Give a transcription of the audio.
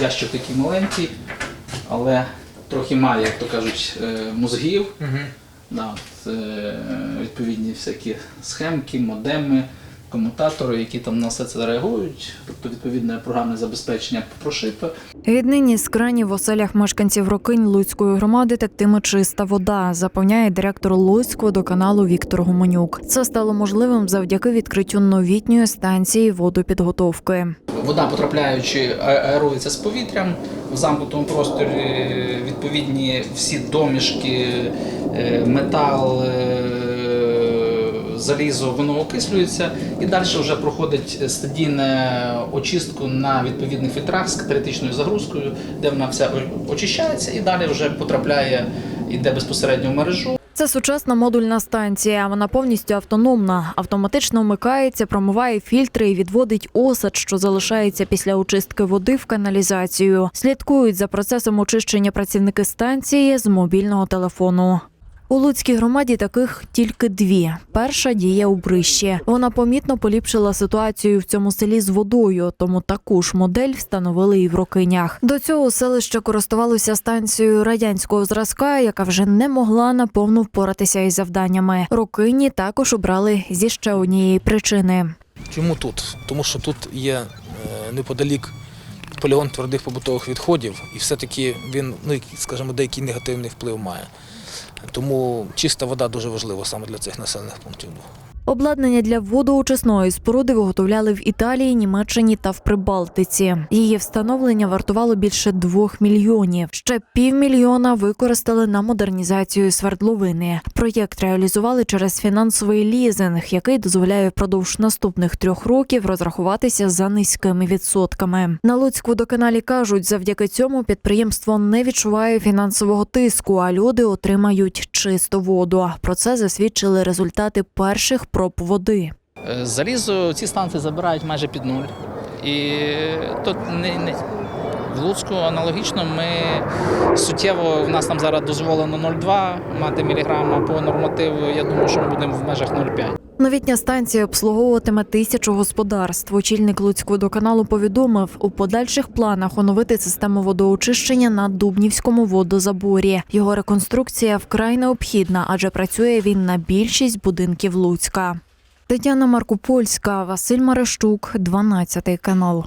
ящик такий маленький, але трохи має, як то кажуть, мозгів. мозгів. Да, от, е, відповідні всякі схемки, модеми, комутатори, які там на все це реагують, тобто відповідне програмне забезпечення прошито. Віднині з кранів в оселях мешканців Рокинь Луцької громади тектиме чиста вода, запевняє директор Луцького до каналу Віктор Гуменюк. Це стало можливим завдяки відкриттю новітньої станції водопідготовки. Вода, потрапляючи, аерується з повітрям в замкнутому просторі. Відповідні всі домішки, е, метал, е, залізо, воно окислюється і далі вже проходить стадійне очистку на відповідних фільтрах з каталітичною загрузкою, де вона вся очищається і далі вже потрапляє, йде безпосередньо в мережу. Це сучасна модульна станція. Вона повністю автономна, автоматично вмикається, промиває фільтри і відводить осад, що залишається після очистки води в каналізацію. Слідкують за процесом очищення працівники станції з мобільного телефону. У Луцькій громаді таких тільки дві. Перша діє у Брищі. Вона помітно поліпшила ситуацію в цьому селі з водою, тому таку ж модель встановили і в Рокинях. До цього селище користувалося станцією радянського зразка, яка вже не могла наповну впоратися із завданнями. Рокині також обрали зі ще однієї причини. Чому тут? Тому що тут є е, неподалік полігон твердих побутових відходів, і все-таки він, ну, скажімо, деякий негативний вплив має. Тому чиста вода дуже важлива саме для цих населених пунктів. Обладнання для водоочисної споруди виготовляли в Італії, Німеччині та в Прибалтиці. Її встановлення вартувало більше двох мільйонів. Ще півмільйона використали на модернізацію свердловини. Проєкт реалізували через фінансовий лізинг, який дозволяє впродовж наступних трьох років розрахуватися за низькими відсотками. На Луцьку водоканалі кажуть, завдяки цьому підприємство не відчуває фінансового тиску, а люди отримають чисту воду. Про це засвідчили результати перших проб води. Е, Залізо ці станції забирають майже під нуль. І тут не, не в Луцьку аналогічно ми суттєво в нас там зараз дозволено 0,2 мати міліграма по нормативу. Я думаю, що ми будемо в межах 0,5. Новітня станція обслуговуватиме тисячу господарств. Очільник Луцького водоканалу повідомив, у подальших планах оновити систему водоочищення на Дубнівському водозаборі. Його реконструкція вкрай необхідна, адже працює він на більшість будинків Луцька. Тетяна Маркопольська, Василь Марещук, 12 канал.